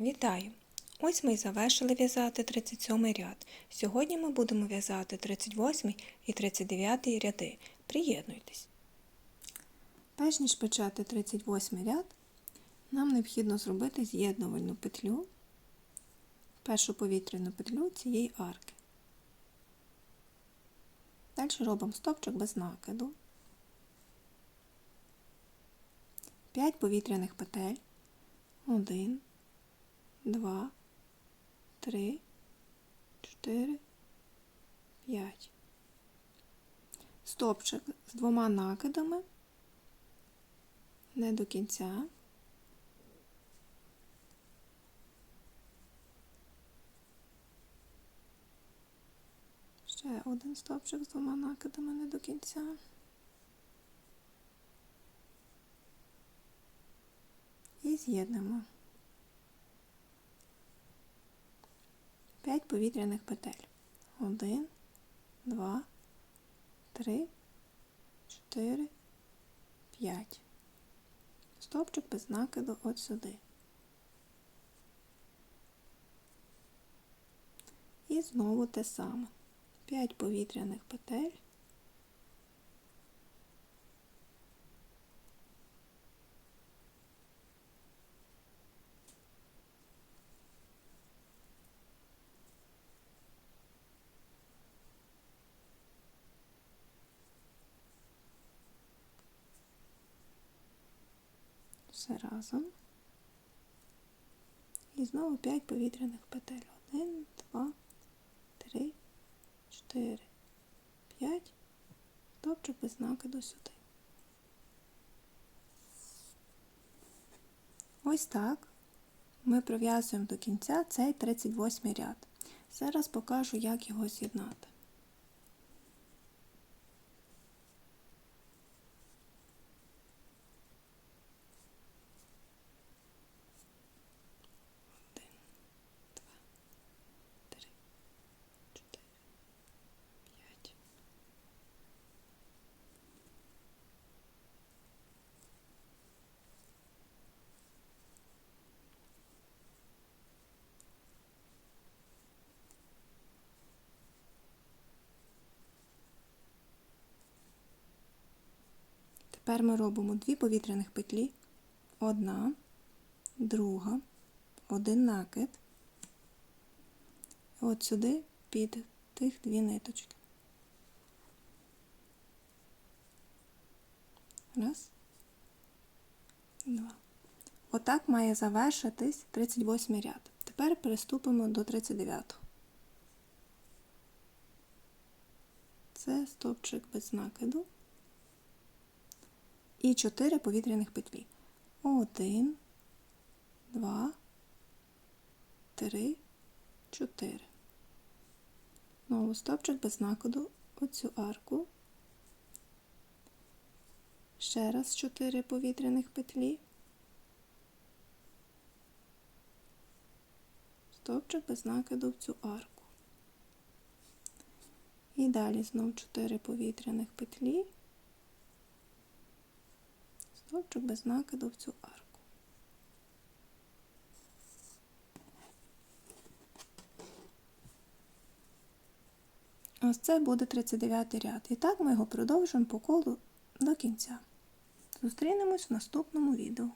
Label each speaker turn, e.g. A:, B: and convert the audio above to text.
A: Вітаю! Ось ми й завершили в'язати 37 ряд. Сьогодні ми будемо в'язати 38 і 39 ряди. Приєднуйтесь! Перш ніж почати 38 ряд, нам необхідно зробити з'єднувальну петлю, першу повітряну петлю цієї арки. Далі робимо стовпчик без накиду, 5 повітряних петель, 1, 2, 3, 4, 5. Стопчик з двома накидами не до кінця. Ще один стопчик з двома накидами не до кінця. І з'єднемо. 5 повітряних петель. 1, 2, 3, 4, 5. Стопчик без накиду от сюди. І знову те саме. 5 повітряних петель. Все разом. І знову 5 повітряних петель. 1, 2, 3, 4, 5. Стопчик без накиду сюди. Ось так ми пров'язуємо до кінця цей 38 ряд. Зараз покажу, як його з'єднати. Тепер ми робимо дві повітряних петлі, одна, друга, один накид. От сюди під тих дві ниточки. Раз, два. Отак має завершитись 38 ряд. Тепер переступимо до 39. Це стовпчик без накиду і 4 повітряних петлі. 1, 2, 3, 4. Знову стопчик без накиду оцю арку. Ще раз 4 повітряних петлі. Стопчик без накиду в цю арку. І далі знову 4 повітряних петлі. Стовпчик без накиду в цю арку. Ось це буде 39 ряд. І так ми його продовжимо по колу до кінця. Зустрінемось в наступному відео.